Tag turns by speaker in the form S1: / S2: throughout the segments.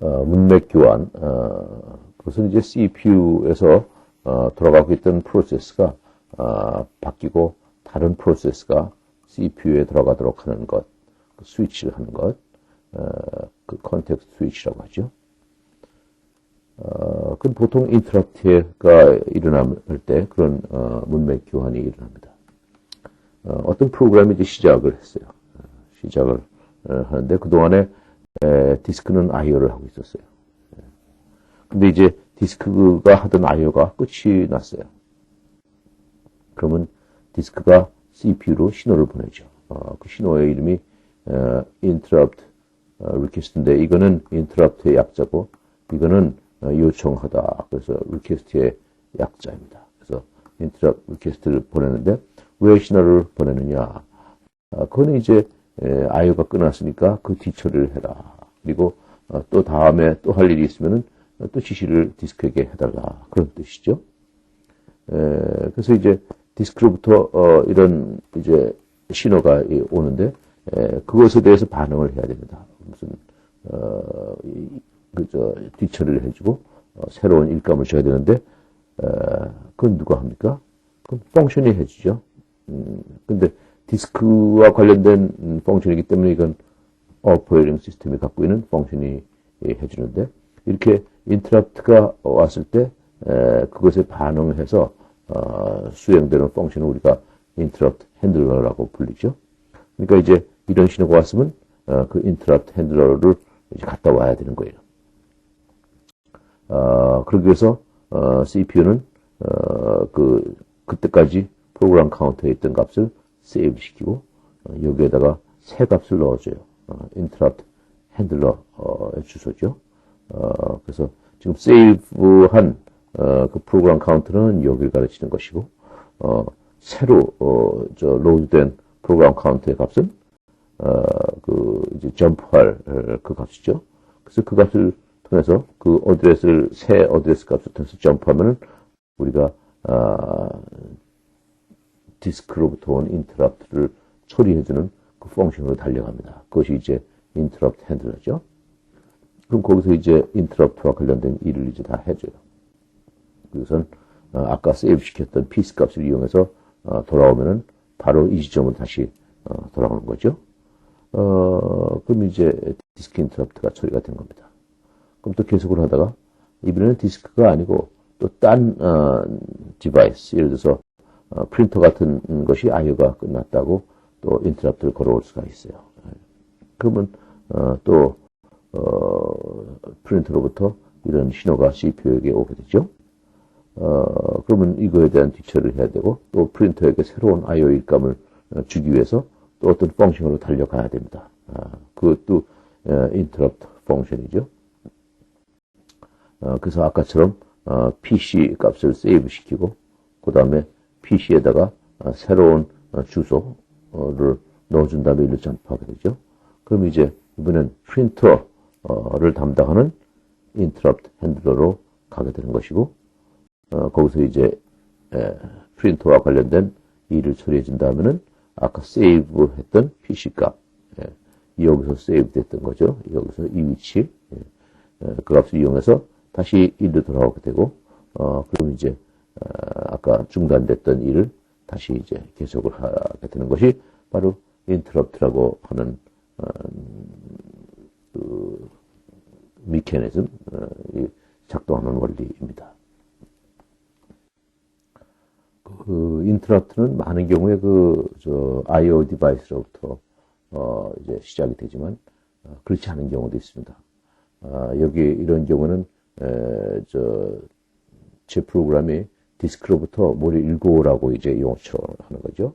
S1: 어, 문맥 교환, 어, 그것은 이제 CPU에서 어, 돌아가고 있던 프로세스가 어, 바뀌고 다른 프로세스가 CPU에 들어가도록 하는 것, 그 스위치를 하는 것, 어, 그 컨텍스트 스위치라고 하죠. 어, 그 보통 인터럽트가 일어날 때 그런 어, 문맥 교환이 일어납니다. 어, 떤 프로그램이 이제 시작을 했어요. 어, 시작을 어, 하는데 그동안에 에, 디스크는 I.O.를 하고 있었어요. 예. 근데 이제 디스크가 하던 I.O.가 끝이 났어요. 그러면 디스크가 CPU로 신호를 보내죠. 어, 그 신호의 이름이 어, interrupt request인데 이거는 interrupt의 약자고 이거는 요청하다. 그래서 request의 약자입니다. 그래서 interrupt request를 보내는데 왜 신호를 보내느냐? 아, 그거는 이제 IO가 끝났으니까 그 뒤처리를 해라. 그리고 어, 또 다음에 또 할 일이 있으면은 또 지시를 디스크에게 해달라. 그런 뜻이죠. 그래서 이제 디스크로부터 어, 이런 이제 신호가 오는데 그것에 대해서 반응을 해야 됩니다. 무슨 어, 그저 뒤처리를 해주고 새로운 일감을 줘야 되는데 그건 누가 합니까? 그건 펑션이 해주죠. 음, 근데 디스크와 관련된 음, 펑션이기 때문에 이건 오퍼레이팅 시스템이 갖고 있는 펑션이 해주는데 이렇게 인터럽트가 왔을 때 에, 그것에 반응해서 어, 수행되는 펑션을 우리가 인터럽트 핸들러라고 불리죠. 그러니까 이제 이런 신호가 왔으면 어, 그 인터럽트 핸들러를 이제 갖다 와야 되는 거예요. 어, 그러기 위해서 어, CPU는 어, 그 그때까지 프로그램 카운터에 있던 값을 세이브 시키고 어, 여기에다가 새 값을 넣어줘요. 어, interrupt 핸들러의 주소죠. 어, 그래서 지금 세이브한 어, 그 프로그램 카운트는 여기를 가르치는 것이고 어, 새로 어, 저 로드된 프로그램 카운트의 값은 어, 그 이제 점프할 그 값이죠. 그래서 그 값을 통해서 그 어드레스를 새 어드레스 값을 통해서 점프하면은 우리가 아, 디스크로부터 온 인터럽트를 처리해주는 그 펑션으로 달려갑니다. 그것이 이제 인터럽트 핸들러죠. 그럼 거기서 이제 인터럽트와 관련된 일을 이제 다 해줘요. 그것은 어, 아까 세이브 시켰던 피스 값을 이용해서 어, 돌아오면은 바로 이 지점으로 다시 어, 돌아오는 거죠. 어, 그럼 이제 디스크 인터럽트가 처리가 된 겁니다. 그럼 또 계속을 하다가 이번에는 디스크가 아니고 또딴 어, 디바이스 예를 들어서 어, 프린터 같은 것이 아이오가 끝났다고 또 인터럽트를 걸어올 수가 있어요. 그러면 어, 또 어, 프린터로부터 이런 신호가 CPU에게 오게 되죠. 어, 그러면 이거에 대한 뒤처리를 해야 되고 또 프린터에게 새로운 I/O 일감을 어, 주기 위해서 또 어떤 펑션으로 달려가야 됩니다. 아, 그것도 어, 인터럽트 펑션이죠. 어, 그래서 아까처럼 어, PC 값을 세이브 시키고 그 다음에 PC에다가 어, 새로운 어, 주소를 넣어준 다음에 일로 전파하게 되죠. 그럼 이제 이번엔 프린터를 담당하는 인터럽트 핸들러로 가게 되는 것이고 어, 거기서 이제 에, 프린터와 관련된 일을 처리해 준 다음에는 아까 세이브 했던 PC 값 예, 여기서 세이브 됐던 거죠. 여기서 이 위치 예, 그 값을 이용해서 다시 일로 돌아오게 되고 어, 그럼 이제 어, 아까 중단됐던 일을 다시 이제 계속을 하게 되는 것이 바로 인터럽트라고 하는 어, 그 미케니즘 어, 작동하는 원리입니다. 그 인터럽트는 많은 경우에 그저 I/O 디바이스로부터 어 이제 시작이 되지만 어, 그렇지 않은 경우도 있습니다. 아, 여기 이런 경우는 에, 저제 프로그램이 디스크로부터 뭘 읽어오라고 이제 용어처럼 하는 거죠.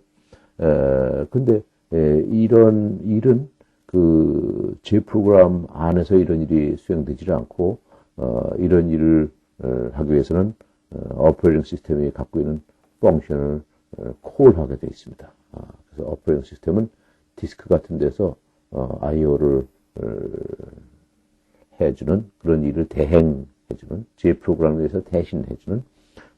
S1: 에, 근데 에, 이런 일은 그 제 프로그램 안에서 이런 일이 수행되지 않고 어, 이런 일을 어, 하기 위해서는 어, 오퍼레이팅 시스템이 갖고 있는 펑션을 어, 콜하게 되어 있습니다. 아, 그래서 오퍼레이팅 시스템은 디스크 같은 데서 어, I/O를 어, 해주는 그런 일을 대행해주는 제 프로그램을 위해서 대신해주는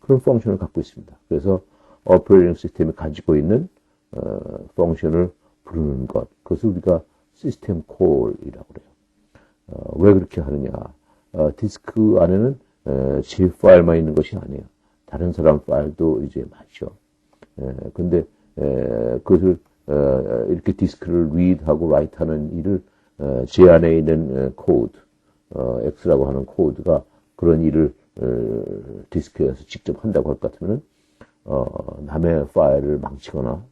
S1: 그런 펑션을 갖고 있습니다. 그래서 오퍼레이팅 시스템이 가지고 있는 어, 펑션을 부르는 것, 그것을 우리가 시스템 콜이라고 그래요. 어, 왜 그렇게 하느냐? 어, 디스크 안에는 에, 제 파일만 있는 것이 아니에요. 다른 사람 파일도 이제 많죠. 에, 근데 에, 그것을 에, 이렇게 디스크를 read하고 write하는 일을 에, 제 안에 있는 에, 코드, 어, X라고 하는 코드가 그런 일을 에, 디스크에서 직접 한다고 할 것 같으면은 어, 남의 파일을 망치거나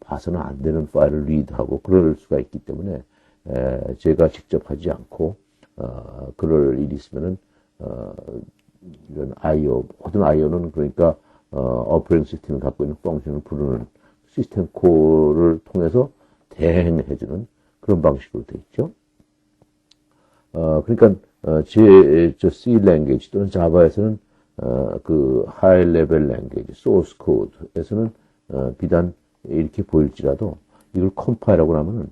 S1: 봐서는 안 되는 파일을 리드하고 그럴 수가 있기 때문에 에, 제가 직접 하지 않고 어, 그럴 일이 있으면은 어, 이런 I/O 모든 I/O는 그러니까 어, 오퍼레이팅 시스템이 갖고 있는 펑션을 부르는 시스템 콜을 통해서 대행해주는 그런 방식으로 되어 있죠. 어, 그러니까 어, 제, 저 C 랭귀지 또는 자바에서는 어, 그 하이 레벨 랭귀지, 소스 코드에서는 어, 비단 이렇게 보일지라도 이걸 컴파일하고 나면은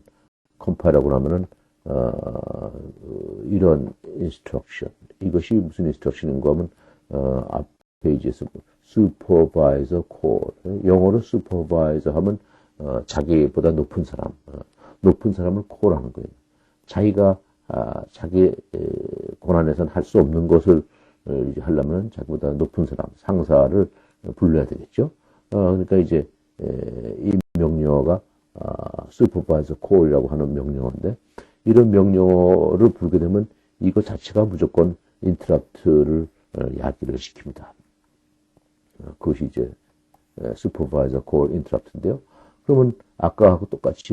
S1: 컴파일하고 나면은 어, 이런 인스트럭션 이것이 무슨 인스트럭션인가 하면 어, 앞 페이지에서 슈퍼바이저 콜 영어로 슈퍼바이저 하면 어, 자기보다 높은 사람 어, 높은 사람을 콜하는 거예요. 자기가 아, 자기 에, 권한에서는 할 수 없는 것을 어, 이제 하려면 자기보다 높은 사람 상사를 불러야 되겠죠. 어, 그러니까 이제 에, 이 명령어가 아, 슈퍼바이저 콜이라고 하는 명령어인데 이런 명령어를 부르게 되면 이거 자체가 무조건 인트럽트를 어, 야기를 시킵니다. 어, 그것이 이제 슈퍼바이저 콜 인트럽트인데요. 그러면 아까하고 똑같이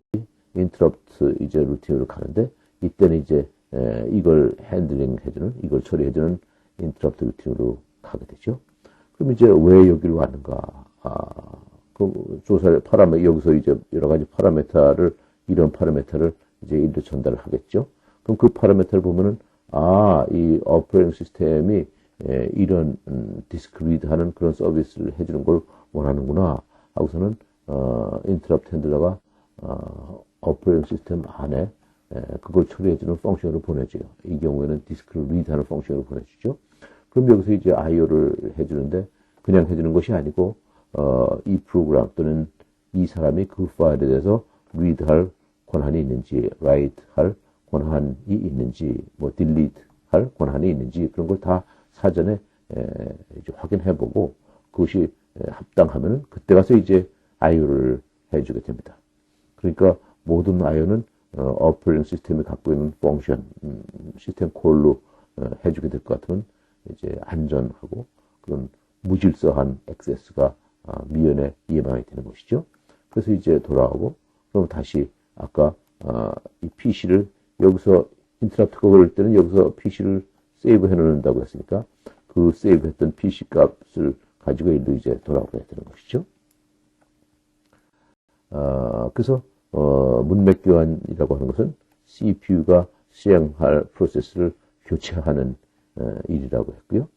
S1: 인트럽트 이제 루틴으로 가는데 이때는 이제 에, 이걸 핸들링 해주는 이걸 처리해주는 인트럽트 루틴으로 가게 되죠. 그럼 이제 왜 여기로 왔는가? 아, 그 조사를 파라메 여기서 이제 여러 가지 파라메타를 이런 파라메타를 이제 일로 전달을 하겠죠. 그럼 그 파라메타를 보면은 아, 이 오퍼레이팅 시스템이 에, 이런 음, 디스크 리드하는 그런 서비스를 해주는 걸 원하는구나 하고서는 어, 인트럽트 핸들러가 어, 오퍼레이팅 시스템 안에 에, 그걸 처리해주는 펑션을 보내줘요. 이 경우에는 디스크를 리드하는 펑션을 보내주죠. 그럼 여기서 이제 I/O를 해주는데 그냥 해주는 것이 아니고 어, 이 프로그램 또는 이 사람이 그 파일에 대해서 리드할 권한이 있는지, write할 권한이 있는지, 뭐 delete할 권한이 있는지 그런 걸 다 사전에 에, 이제 확인해보고 그것이 에, 합당하면은 그때 가서 이제 I/O를 해주게 됩니다. 그러니까 모든 I/O는 어, 오퍼레이팅 시스템이 갖고 있는 펑션, 음, 시스템 콜로 어, 해주게 될 것 같으면 이제 안전하고 그런 무질서한 액세스가 아, 미연에 예방이 되는 것이죠. 그래서 이제 돌아오고 그럼 다시 아까 아, 이 PC를 여기서 인터럽트가 걸릴 때는 여기서 PC를 세이브 해놓는다고 했으니까 그 세이브했던 PC 값을 가지고 일로 이제 돌아오게 되는 것이죠. 아, 그래서 어, 문맥 교환이라고 하는 것은 CPU가 수행할 프로세스를 교체하는 어, 일이라고 했고요.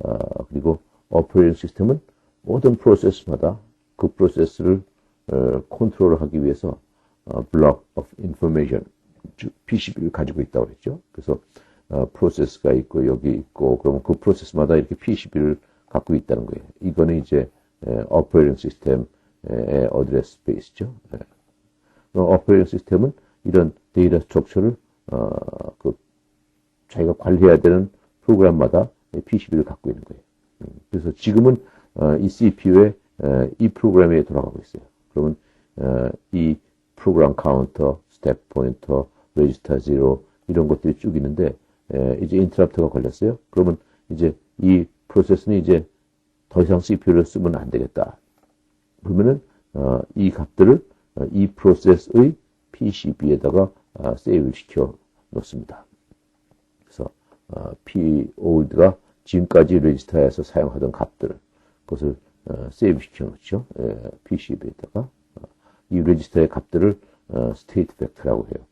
S1: 어, 그리고 오퍼레이팅 시스템은 모든 프로세스마다 그 프로세스를 어, 컨트롤하기 위해서 어, block of information, PCB를 가지고 있다고 그랬죠. 그래서 어, 프로세스가 있고 여기 있고 그러면 그 프로세스마다 이렇게 PCB를 갖고 있다는 거예요. 이거는 이제 오퍼레이팅 시스템의 어드레스 스페이스죠. 오퍼레이팅 시스템은 이런 데이터 스트럭처를 어, 그 자기가 관리해야 되는 프로그램마다 PCB를 갖고 있는 거예요. 음, 그래서 지금은 어, 이 CPU에 어, 이 프로그램에 돌아가고 있어요. 그러면 어, 이 프로그램 카운터, 스텝 포인터, 레지스터 제로 이런 것들이 쭉 있는데 이제 인터럽트가 걸렸어요. 그러면 이제 이 프로세스는 이제 더 이상 CPU를 쓰면 안 되겠다. 그러면은 이 값들을 이 프로세스의 PCB에다가 세이브를 시켜 놓습니다. 그래서 P old가 지금까지 레지스터에서 사용하던 값들 그것을 어, 세이브 시켜 놓죠. 예, PCB에다가 어, 이 레지스터의 값들을 어, 스테이트 벡터라고 해요.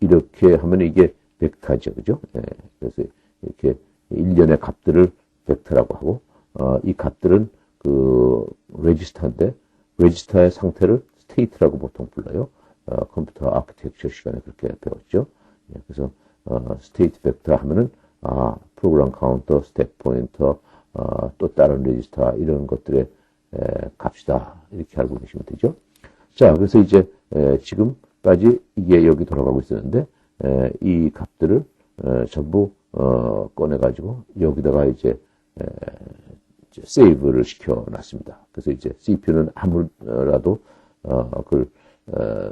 S1: 이렇게 하면 이게 벡터죠, 그죠? 예, 그래서 이렇게 일련의 값들을 벡터라고 하고 어, 이 값들은 그 레지스터인데 레지스터의 상태를 스테이트라고 보통 불러요. 어, 컴퓨터 아키텍처 시간에 그렇게 배웠죠. 예, 그래서 어, 스테이트 벡터 하면은 아, 프로그램 카운터, 스텝 포인터, 어, 또 다른 레지스터 이런 것들의 에, 값이다 이렇게 알고 계시면 되죠. 자, 그래서 이제 에, 지금까지 이게 여기 돌아가고 있었는데 에, 이 값들을 에, 전부 어, 꺼내가지고 여기다가 이제 에, 이제 세이브를 시켜놨습니다. 그래서 이제 CPU는 아무라도 어, 그걸 어,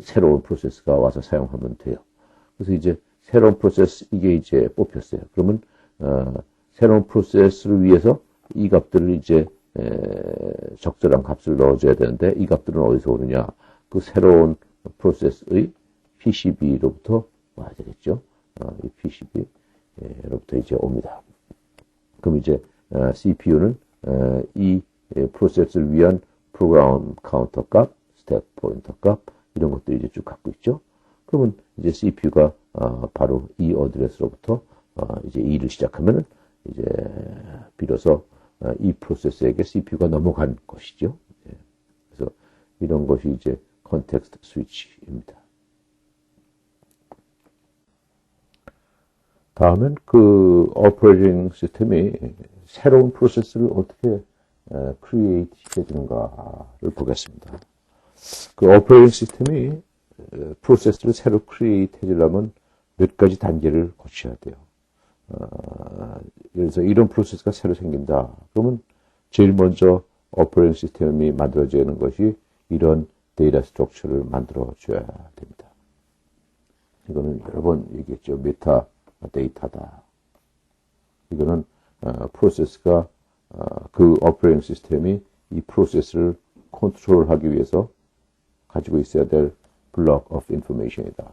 S1: 새로운 프로세스가 와서 사용하면 돼요. 그래서 이제 새로운 프로세스 이게 이제 뽑혔어요. 그러면 어, 새로운 프로세스를 위해서 이 값들을 이제 에, 적절한 값을 넣어줘야 되는데 이 값들은 어디서 오느냐? 그 새로운 프로세스의 PCB로부터 와야 되겠죠. 어, 이 PCB로부터 이제 옵니다. 그럼 이제 어, CPU는 어, 이 프로세스를 위한 프로그램 카운터 값, 스택 포인터 값 이런 것들 이제 쭉 갖고 있죠. 그러면 이제 CPU가 어, 바로 이 어드레스로부터 어, 이제 일을 시작하면은 이제 비로소 어, 이 프로세스에게 CPU가 넘어간 것이죠. 예. 그래서 이런 것이 이제 컨텍스트 스위치입니다. 다음은 그 오퍼레이팅 시스템이 새로운 프로세스를 어떻게 크리에이트 시켜주는가를 보겠습니다. 그 오퍼레이팅 시스템이 프로세스를 새로 크리에이트 해주려면 몇 가지 단계를 거쳐야 돼요. 어, 그래서 이런 프로세스가 새로 생긴다. 그러면 제일 먼저 오퍼레이팅 시스템이 만들어져야 하는 것이 이런 데이터 스트럭처를 만들어줘야 됩니다. 이거는 여러 번 얘기했죠. 메타 데이터다. 이거는 어, 프로세스가 어, 그 오퍼레이팅 시스템이 이 프로세스를 컨트롤하기 위해서 가지고 있어야 될 블록 오브 인포메이션이다.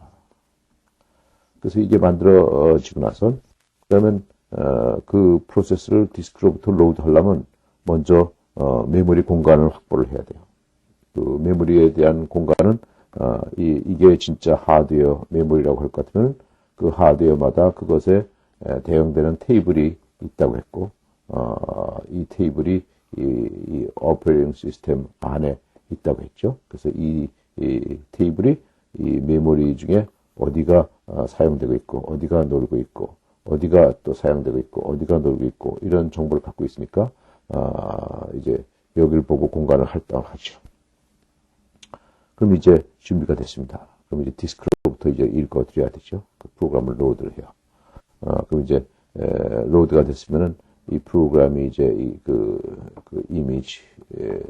S1: 그래서 이게 만들어지고 나선 그러면 어, 그 프로세스를 디스크로부터 로드하려면 먼저 어, 메모리 공간을 확보를 해야 돼요. 그 메모리에 대한 공간은 어, 이, 이게 진짜 하드웨어 메모리라고 할 것 같으면 그 하드웨어마다 그것에 대응되는 테이블이 있다고 했고 어, 이 테이블이 이, 이 오퍼레이팅 시스템 안에 있다고 했죠. 그래서 이, 이 테이블이 이 메모리 중에 어디가 어, 사용되고 있고 어디가 놀고 있고 어디가 또 사용되고 있고 어디가 놀고 있고 이런 정보를 갖고 있으니까 아, 이제 여기를 보고 공간을 할당하죠. 그럼 이제 준비가 됐습니다. 그럼 이제 디스크로부터 이제 읽어 드려야 되죠. 그 프로그램을 로드를 해요. 아, 그럼 이제 에, 로드가 됐으면은 이 프로그램이 이제 이 그 그 이미지 에,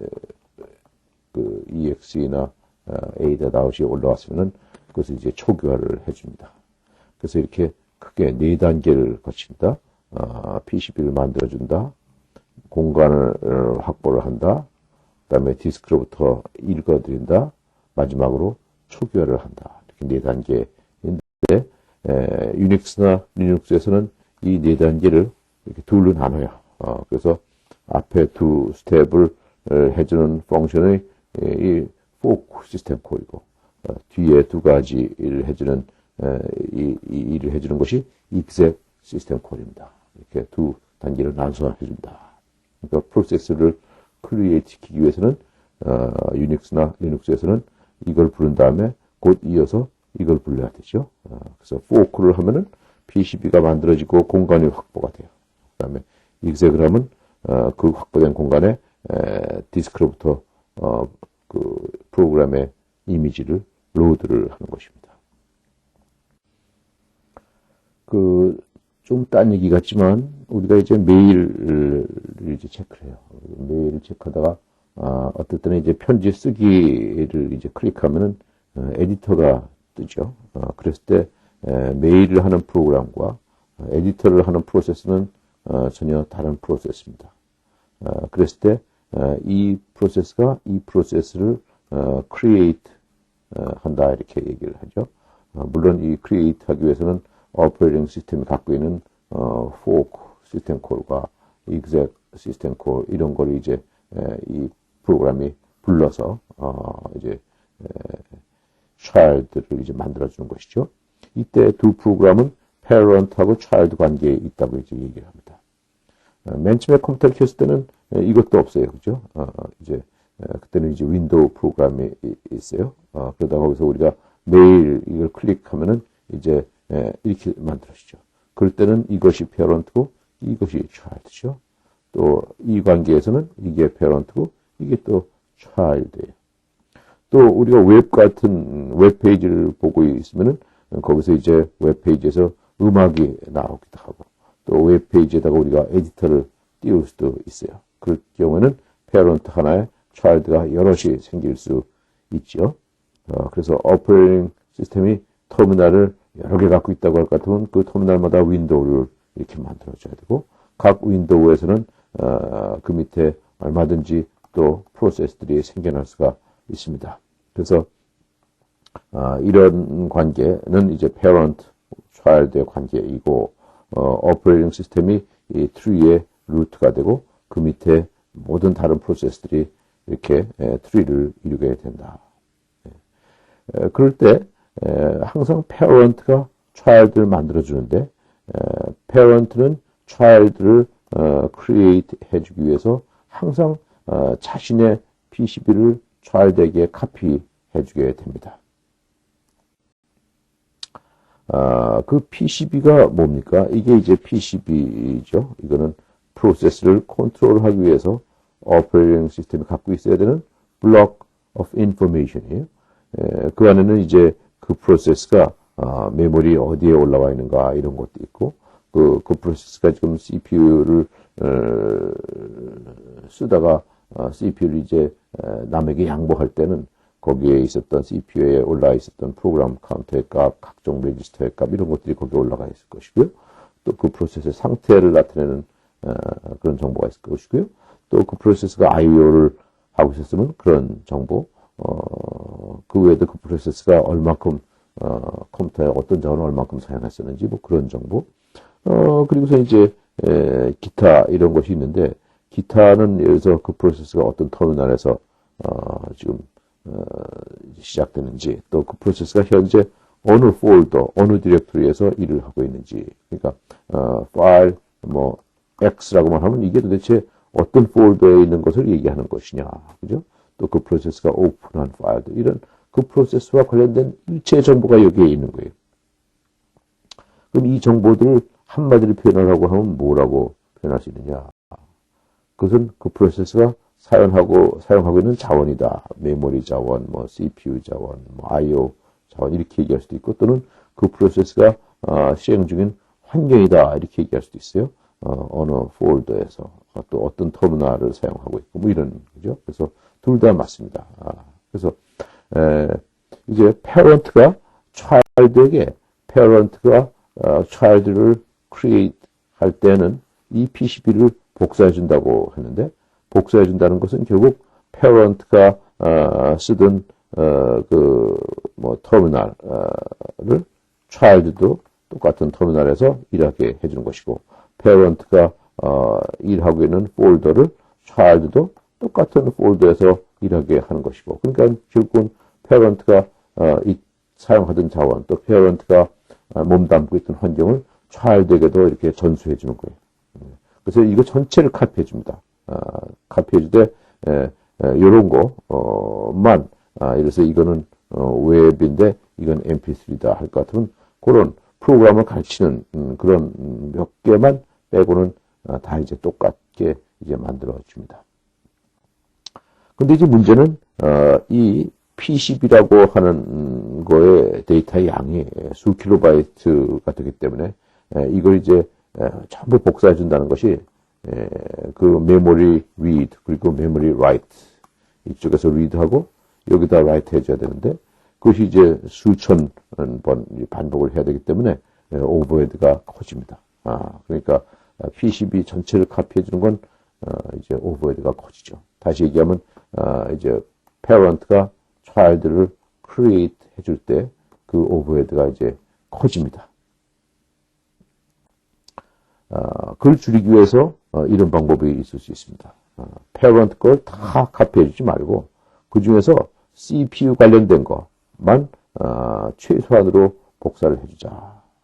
S1: 그 EXE나 어, A.out이 올라왔으면은 그것을 이제 초기화를 해줍니다. 그래서 이렇게 크게 네 단계를 거친다. 어, PCB를 만들어준다. 공간을 어, 확보를 한다. 그 다음에 디스크로부터 읽어드린다. 마지막으로 초기화를 한다. 이렇게 네 단계인데 에, 유닉스나 리눅스에서는 이 네 단계를 이렇게 둘로 나눠요. 어, 그래서 앞에 두 스텝을 해주는 펑션의 이 포크 시스템 콜이고 어, 뒤에 두 가지 일을 해주는 에, 이, 이 일을 해주는 것이 exec 시스템 콜입니다. 이렇게 두 단계를 나눠서 해준다. 그러니까 프로세스를 크리에이트 시키기 위해서는 어, 유닉스나 리눅스에서는 이걸 부른 다음에 곧 이어서 이걸 불러야 되죠. 어, 그래서 포크를 하면은 PCB가 만들어지고 공간이 확보가 돼요. 그 다음에 exec을 하면 어, 그 확보된 공간에 에, 디스크로부터 어, 그 프로그램의 이미지를 로드를 하는 것입니다. 그, 좀 딴 얘기 같지만, 우리가 이제 메일을 이제 체크를 해요. 메일을 체크하다가, 아, 어떨 때는 이제 편지 쓰기를 이제 클릭하면은, 어, 에디터가 뜨죠. 어, 그랬을 때, 에, 메일을 하는 프로그램과 어, 에디터를 하는 프로세스는 어, 전혀 다른 프로세스입니다. 어, 그랬을 때, 어, 이 프로세스가 이 프로세스를 어, create 어, 한다 이렇게 얘기를 하죠. 어, 물론 이 create 하기 위해서는 오퍼레이팅 시스템이 갖고 있는 어, fork 시스템 콜과 exec 시스템 콜 이런 거를 이제 에, 이 프로그램이 불러서 어, 이제 에, child를 이제 만들어주는 것이죠. 이때 두 프로그램은 parent하고 child 관계에 있다고 이제 얘기를 합니다. 어, 맨 처음에 컴퓨터를 켰을 때는 이것도 없어요. 그죠? 어, 이제 그때는 이제 윈도우 프로그램이 있어요. 어, 그러다 거기서 우리가 매일 이걸 클릭하면은 이제 이렇게 만들어지죠. 그럴 때는 이것이 페런트고 이것이 child죠. 또 이 관계에서는 이게 페런트고 이게 또 child예요. 또 우리가 웹 같은 웹 페이지를 보고 있으면은 거기서 이제 웹 페이지에서 음악이 나오기도 하고 또 웹페이지에다가 우리가 에디터를 띄울 수도 있어요. 그럴 경우에는 페어런트 하나에 차일드가 여럿이 생길 수 있죠. 어, 그래서 오퍼레이팅 시스템이 터미널을 여러 개 갖고 있다고 할 것 같으면 그 터미널마다 윈도우를 이렇게 만들어줘야 되고 각 윈도우에서는 어, 그 밑에 얼마든지 또 프로세스들이 생겨날 수가 있습니다. 그래서 어, 이런 관계는 이제 parent, child의 관계이고 어, 오퍼레이팅 시스템이 이 트리의 루트가 되고 그 밑에 모든 다른 프로세스들이 이렇게 에, 트리를 이루게 된다. 에, 그럴 때 에, 항상 parent가 child를 만들어주는데 child를 어, create 해주기 위해서 항상 어, 자신의 PCB를 child에게 카피해주게 됩니다. 아, 그 PCB가 뭡니까? 이게 이제 PCB죠. 이거는 프로세스를 컨트롤하기 위해서 오퍼레이팅 시스템이 갖고 있어야 되는 block of information이에요. 에, 그 안에는 이제 그 프로세스가 아, 메모리 어디에 올라와 있는가 이런 것도 있고 그, 그 프로세스가 지금 CPU를 어, 쓰다가 어, CPU를 이제 에, 남에게 양보할 때는 거기에 있었던 CPU에 올라와 있었던 프로그램 카운터의 값, 각종 레지스터의 값 이런 것들이 거기에 올라가 있을 것이고요. 또 그 프로세스의 상태를 나타내는 어, 그런 정보가 있을 것이고요. 또 그 프로세스가 I/O를 하고 있었으면 그런 정보, 어, 그 외에도 그 프로세스가 얼마큼 어, 컴퓨터에 어떤 자원을 얼마큼 사용했었는지 뭐 그런 정보, 어, 그리고서 이제 에, 기타 이런 것이 있는데 기타는 예를 들어서 그 프로세스가 어떤 터미널에서 어, 지금 어, 시작되는지 또 그 프로세스가 현재 어느 폴더, 어느 디렉토리에서 일을 하고 있는지 그러니까 어, 파일 뭐 X라고만 하면 이게 도대체 어떤 폴더에 있는 것을 얘기하는 것이냐 그죠? 또 그 프로세스가 오픈한 파일들 이런 그 프로세스와 관련된 일체 정보가 여기에 있는 거예요. 그럼 이 정보들을 한마디로 표현하라고 하면 뭐라고 표현할 수 있느냐? 그것은 그 프로세스가 사용하고 사용하고 있는 자원이다. 메모리 자원, 뭐 CPU 자원, 뭐 I/O 자원 이렇게 얘기할 수도 있고 또는 그 프로세스가 어, 실행 중인 환경이다 이렇게 얘기할 수도 있어요. 어, 어느 폴더에서 어, 또 어떤 터미널을 사용하고 있고 뭐 이런 거죠. 그래서 둘 다 맞습니다. 아, 그래서 에, 이제 parent가 child에게 parent가 어, child를 create 할 때는 이 PCB를 복사해 준다고 했는데 복사해 준다는 것은 결국 parent가 어, 쓰던 어, 그뭐 터미널을 child도 똑같은 터미널에서 일하게 해주는 것이고 parent가 어, 일하고 있는 폴더를 child도 똑같은 폴더에서 일하게 하는 것이고 그러니까 결국은 parent가 어, 이, 사용하던 자원 또 parent가 어, 몸담고 있던 환경을 child에게도 이렇게 전수해 주는 거예요. 그래서 이거 전체를 카피해 줍니다. 아, 카피해 주되 이런 거만 아, 이래서 이거는 어, 웹인데 이건 mp3다 할 것 같으면 그런 프로그램을 가르치는 음, 그런 몇 개만 빼고는 아, 다 이제 똑같게 이제 만들어 줍니다. 근데 이제 문제는 어, 이 PCB라고 하는 거의 데이터의 양이 수 킬로바이트가 되기 때문에 이걸 이제 전부 복사해 준다는 것이 그 메모리 read 그리고 메모리 write 이쪽에서 read하고 여기다 write 해줘야 되는데 그것이 이제 수천 번 반복을 해야 되기 때문에 오버헤드가 커집니다. 아 그러니까 PCB 전체를 카피해 주는 건 어, 이제 오버헤드가 커지죠. 다시 얘기하면 어, 이제 parent가 child를 create 해줄 때 그 오버헤드가 이제 커집니다. 어, 그걸 줄이기 위해서 어, 이런 방법이 있을 수 있습니다. 어, parent 걸다 카피해 주지 말고 그 중에서 CPU 관련된 것만 어, 최소한으로 복사를 해주자.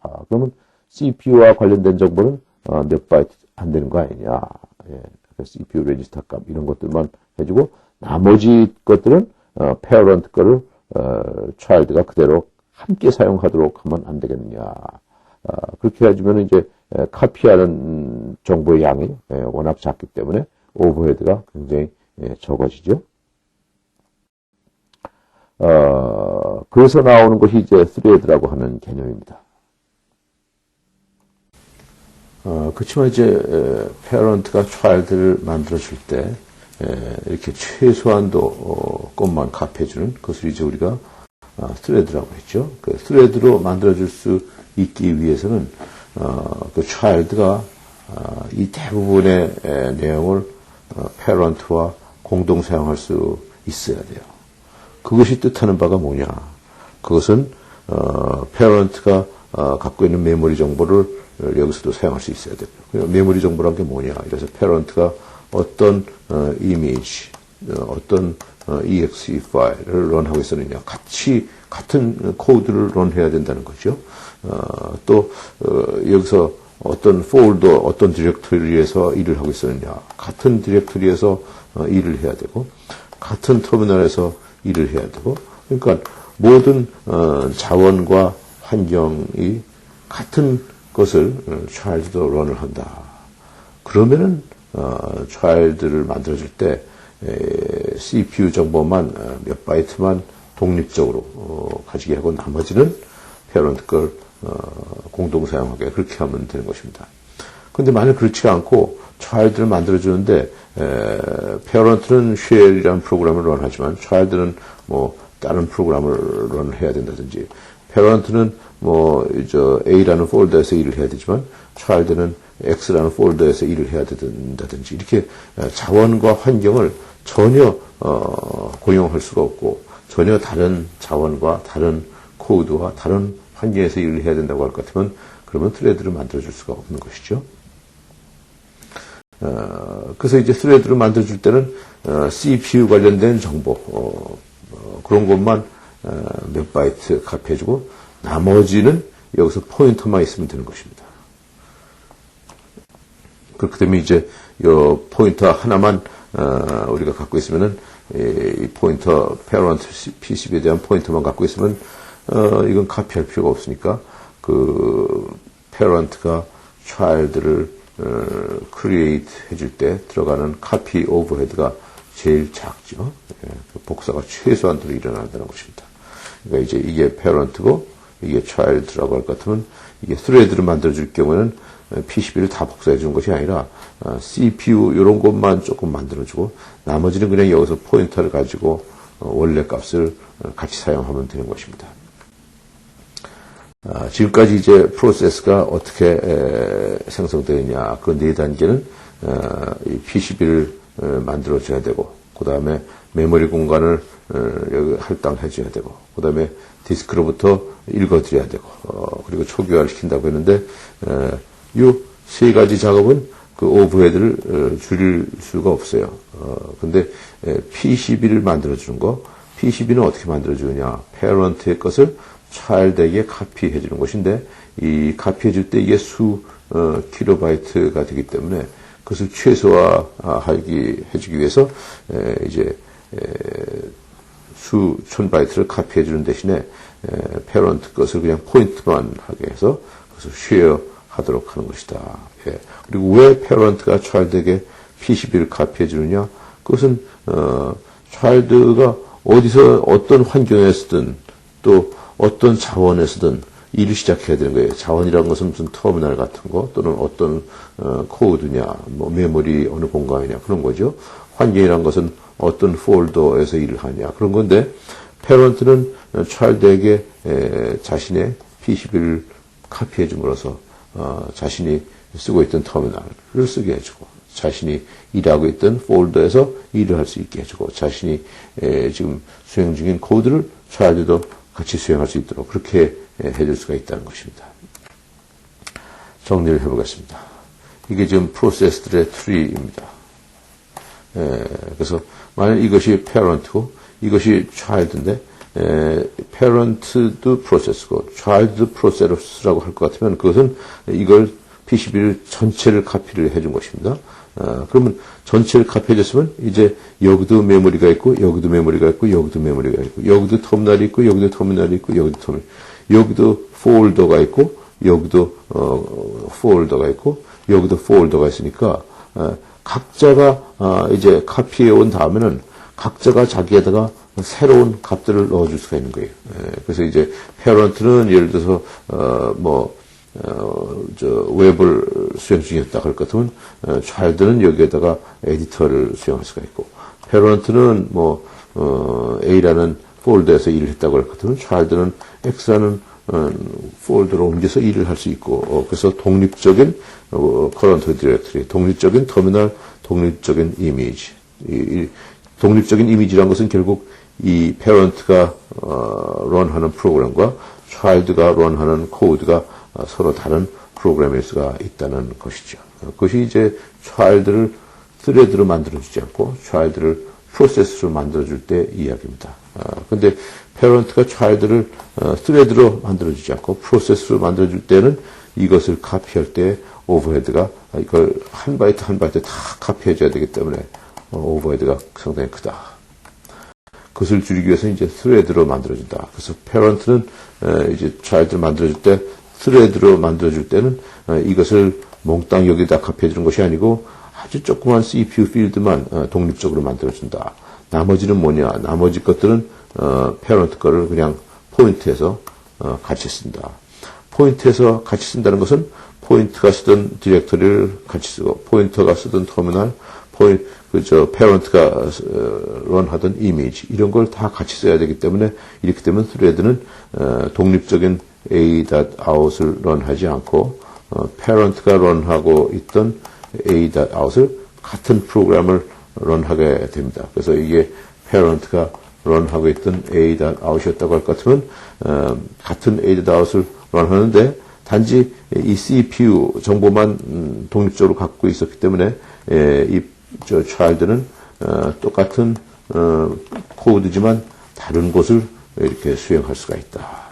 S1: 아, 그러면 CPU와 관련된 정보는 어, 몇 바이트 안 되는 거 아니냐. 예, CPU 레지스터 값 이런 것들만 해주고 나머지 것들은 어, parent 거를 어, child가 그대로 함께 사용하도록 하면 안 되겠느냐. 아, 그렇게 해주면 이제 카피하는 정보의 양이 워낙 작기 때문에 오버헤드가 굉장히 적어지죠. 어, 그래서 나오는 것이 이제 스레드라고 하는 개념입니다. 어, 그렇지만 이제 페어런트가 차일드를 만들어줄 때 에, 이렇게 최소한도 어, 것만 값해주는 그것을 이제 우리가 어, 스레드라고 했죠. 그 스레드로 만들어줄 수 있기 위해서는 어, 그 차일드가 어, 이 대부분의 에, 내용을 어, 페어런트와 공동 사용할 수 있어야 돼요. 그것이 뜻하는 바가 뭐냐? 그것은 어, 페어런트가 어, 갖고 있는 메모리 정보를 여기서도 사용할 수 있어야 돼요. 메모리 정보란 게 뭐냐? 그래서 페어런트가 어떤 어, 이미지, 어, 떤 어, exe 파일을 런하고 있었느냐. 같이 같은 코드를 런해야 된다는 거죠. 어, 또 어, 여기서 어떤 폴더, 어떤 디렉토리에서 일을 하고 있었느냐. 같은 디렉토리에서 어, 일을 해야 되고 같은 터미널에서 일을 해야 되고 그러니까 모든 어, 자원과 환경이 같은 것을 차일드도 런을 한다. 그러면은 어, 차일드를 만들어줄 때 에, CPU 정보만 어, 몇 바이트만 독립적으로 어, 가지게 하고 나머지는 페어런트 걸 어, 공동 사용하게 그렇게 하면 되는 것입니다. 근데 만약 그렇지 않고 차일드를 만들어주는데 페어런트는 쉘이라는 프로그램을 런하지만 차일드는 뭐 다른 프로그램을 런해야 된다든지 페어런트는 뭐 저 A라는 폴더에서 일을 해야 되지만 차일드는 X라는 폴더에서 일을 해야 된다든지 이렇게 자원과 환경을 전혀 어, 고용할 수가 없고 전혀 다른 자원과 다른 코드와 다른 환경에서 일을 해야 된다고 할 것 같으면 그러면 트레드를 만들어줄 수가 없는 것이죠. 어, 그래서 이제 트레드를 만들어줄 때는 어, CPU 관련된 정보 어, 어 그런 것만 어, 몇 바이트 값해주고 나머지는 여기서 포인터만 있으면 되는 것입니다. 그렇게 되면 이제 요 포인터 하나만 어, 우리가 갖고 있으면은 이 포인터 페어런트 PCB에 대한 포인터만 갖고 있으면 어, 이건 카피할 필요가 없으니까 그 페어런트가 차일드를 어, 크리에이트 해줄 때 들어가는 카피 오버헤드가 제일 작죠. 예, 그 복사가 최소한도로 일어난다는 것입니다. 그러니까 이제 이게 페어런트고 이게 차일드라고 할 것 같으면 이게 스레드를 만들어줄 경우에는 PCB를 다 복사해 주는 것이 아니라 CPU 이런 것만 조금 만들어주고 나머지는 그냥 여기서 포인터를 가지고 어, 원래 값을 어, 같이 사용하면 되는 것입니다. 아, 지금까지 이제 프로세스가 어떻게 생성되느냐 그 네 단계는 어, PCB를 만들어줘야 되고 그 다음에 메모리 공간을 여기 할당해줘야 되고 그 다음에 디스크로부터 읽어드려야 되고 그리고 초기화를 시킨다고 했는데 이 세 가지 작업은 그 오버헤드를 어, 줄일 수가 없어요. 어, 근데 PCB를 만들어주는 거, PCB는 어떻게 만들어주느냐? 페어런트의 것을 차일드에게 카피해 주는 것인데, 이 카피해 줄 때 이게 수 어, 킬로바이트가 되기 때문에 그것을 최소화하기 해주기 위해서 에, 이제 에, 수천 바이트를 카피해 주는 대신에 페어런트 것을 그냥 포인트만 하게 해서 그것을 쉐어 하도록 하는 것이다. 예. 그리고 왜 페런트가 차일드에게 PCB를 카피해 주느냐? 그것은 어, 차일드가 어디서 어떤 환경에서든 또 어떤 자원에서든 일을 시작해야 되는 거예요. 자원이라는 것은 무슨 터미널 같은 거 또는 어떤 어, 코드냐, 뭐 메모리 어느 공간이냐 그런 거죠. 환경이라는 것은 어떤 폴더에서 일을 하냐 그런 건데 페런트는 차일드에게 자신의 PCB를 카피해 줌으로써 어, 자신이 쓰고 있던 터미널을 쓰게 해주고 자신이 일하고 있던 폴더에서 일을 할 수 있게 해주고 자신이 에, 지금 수행 중인 코드를 차일드도 같이 수행할 수 있도록 그렇게 해줄 수가 있다는 것입니다. 정리를 해보겠습니다. 이게 지금 프로세스들의 트리입니다. 에, 그래서 만약 이것이 페런트고 이것이 차일드인데 parent도 프로세스고 child process라고 할 것 같으면 그것은 이걸 PCB를 전체를 카피를 해준 것입니다. 어, 그러면 전체를 카피해줬으면 이제 여기도 메모리가 있고 여기도 메모리가 있고 여기도 메모리가 있고 여기도 터미널이 있고 여기도 터미널이 있고 여기도 터미널 여기도 폴더가 있고 여기도 어, 폴더가 있고 여기도 폴더가 있으니까 어, 각자가 어, 이제 카피해 온 다음에는 각자가 자기에다가 새로운 값들을 넣어줄 수가 있는 거예요. 예, 그래서 이제 페런트는 예를 들어서 어 뭐 어, 저 웹을 수행 중이었다 그럴 것 같으면 어, child는 여기에다가 에디터를 수행할 수가 있고 parent는 뭐 어, A라는 폴더에서 일을 했다고 같으면 child는 X라는 어, 폴더로 옮겨서 일을 할 수 있고 어, 그래서 독립적인 어, current directory, 독립적인 터미널, 독립적인 이미지. 독립적인 이미지란 것은 결국 이 parent가 어, 런하는 프로그램과 child가 런하는 코드가 어, 서로 다른 프로그램일 수가 있다는 것이죠. 그것이 이제 child를 thread로 만들어주지 않고 child를 프로세스로 만들어줄 때 이야기입니다. 아, 근데 parent가 child를 어, thread로 만들어주지 않고 프로세스로 만들어줄 때는 이것을 카피할 때 오버헤드가 이걸 한 바이트 한 바이트 다 카피해줘야 되기 때문에 어, 오버헤드가 상당히 크다. 그것을 줄이기 위해서 이제 thread로 만들어준다. 그래서 parent는 이제 child를 만들어줄 때 thread로 만들어줄 때는 어, 이것을 몽땅 여기다 카피해주는 것이 아니고 아주 조그만 CPU 필드만 어, 독립적으로 만들어준다. 나머지는 뭐냐? 나머지 것들은 어, 페런트 거를 그냥 포인트에서 어, 같이 쓴다. 포인트에서 같이 쓴다는 것은 포인트가 쓰던 디렉터리를 같이 쓰고 포인터가 쓰던 터미널, 포인 그저 페런트가 런하던 이미지 이런 걸 다 같이 써야 되기 때문에 이렇게 되면 스레드는 어, 독립적인 a.out을 런하지 않고 어, 페런트가 런하고 있던 a.out을 같은 프로그램을 런하게 됩니다. 그래서 이게 페런트가 런하고 있던 a.out이었다고 할 것 같으면 어, 같은 a.out을 런하는데 단지 이 CPU 정보만 음, 독립적으로 갖고 있었기 때문에 에, 이저 child는 어, 똑같은 어, 코드지만 다른 곳을 이렇게 수행할 수가 있다.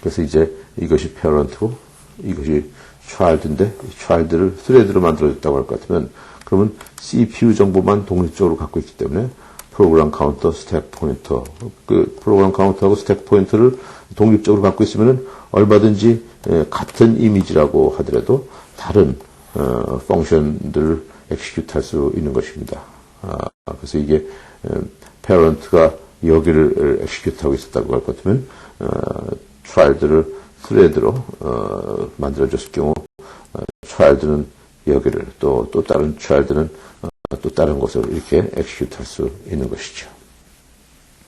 S1: 그래서 이제 이것이 parent고 이것이 child인데 child를 thread로 만들어졌다고 할 것 같으면 그러면 CPU 정보만 독립적으로 갖고 있기 때문에 프로그램 카운터, 스택 포인터, 그 프로그램 카운터하고 스택 포인터를 독립적으로 갖고 있으면은 얼마든지 같은 이미지라고 하더라도 다른 어, 펑션들을 엑시큐트 할 수 있는 것입니다. 아, 그래서 이게 페런트가 여기를 엑시큐트 하고 있었다고 할 것 같으면 어, thread로 어, 만들어줬을 경우 어, child는 여기를 또 또 다른 child는 어, 또 다른 곳을 이렇게 엑시큐트 할 수 있는 것이죠.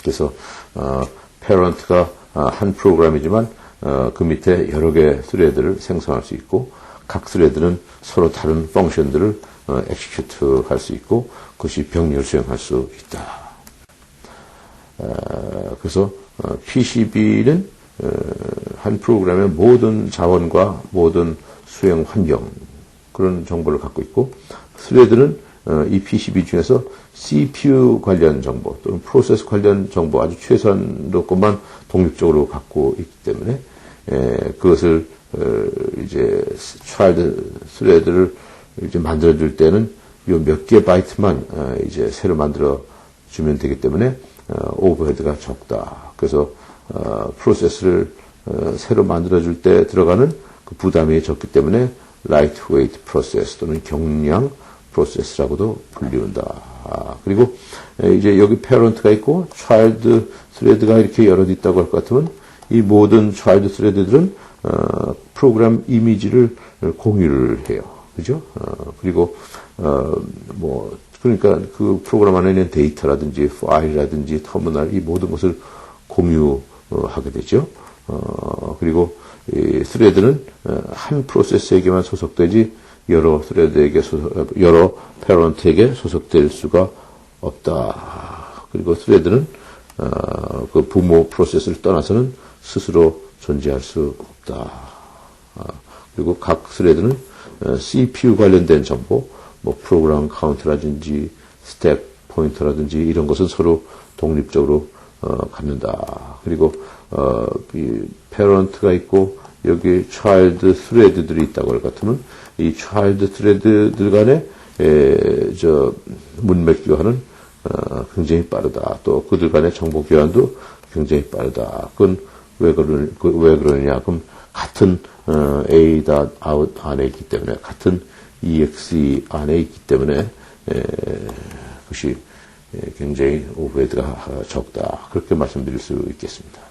S1: 그래서 어, parent가 한 프로그램이지만 어, 그 밑에 여러 개의 스레드를 생성할 수 있고 각 스레드는 서로 다른 펑션들을 어, 엑시큐트 할 수 있고 그것이 병렬 수행할 수 있다. 어, 그래서 어, PCB는 어, 한 프로그램의 모든 자원과 모든 수행 환경 그런 정보를 갖고 있고 스레드는 어, 이 PCB 중에서 CPU 관련 정보 또는 프로세스 관련 정보 아주 최소한도 것만 독립적으로 갖고 있기 때문에 에, 그것을 어, 이제 차일드 스레드를 이제 만들어 줄 때는 요 몇 개 바이트만 어, 이제 새로 만들어 주면 되기 때문에 어, 오버헤드가 적다. 그래서 어, 프로세스를 어, 새로 만들어 줄 때 들어가는 그 부담이 적기 때문에 라이트 웨이트 프로세스 또는 경량 프로세스라고도 불리운다. 아, 그리고 이제 여기 페런트가 있고 차일드 스레드가 이렇게 여러 있다고 할 것 같으면 이 모든 차일드 스레드들은 어, 프로그램 이미지를 공유를 해요. 그죠? 어, 그리고 어, 뭐 그러니까 그 프로그램 안에 있는 데이터라든지 파일이라든지 터미널 이 모든 것을 공유하게 되죠. 어, 그리고 이 스레드는 어, 한 프로세스에게만 소속되지 여러 스레드에게 소속, 여러 페런트에게 소속될 수가 없다. 그리고 스레드는 어, 그 부모 프로세스를 떠나서는 스스로 존재할 수 없다. 아, 그리고 각 스레드는 어, CPU 관련된 정보, 뭐 프로그램 카운트라든지 스텝 포인터라든지 이런 것은 서로 독립적으로 어, 갖는다. 그리고 어, 이 페런트가 있고 여기 차일드 스레드들이 있다고 할 것 같으면 이 차일드 스레드들 간에 에, 저 문맥 교환은 어, 굉장히 빠르다. 또 그들 간의 정보 교환도 굉장히 빠르다. 그건 왜 그러 그, 왜 그러냐? 그럼 같은 어, A 닷 아웃 안에 있기 때문에 같은 EXE 안에 있기 때문에 에, 그것이 굉장히 오버헤드가 적다. 그렇게 말씀드릴 수 있겠습니다.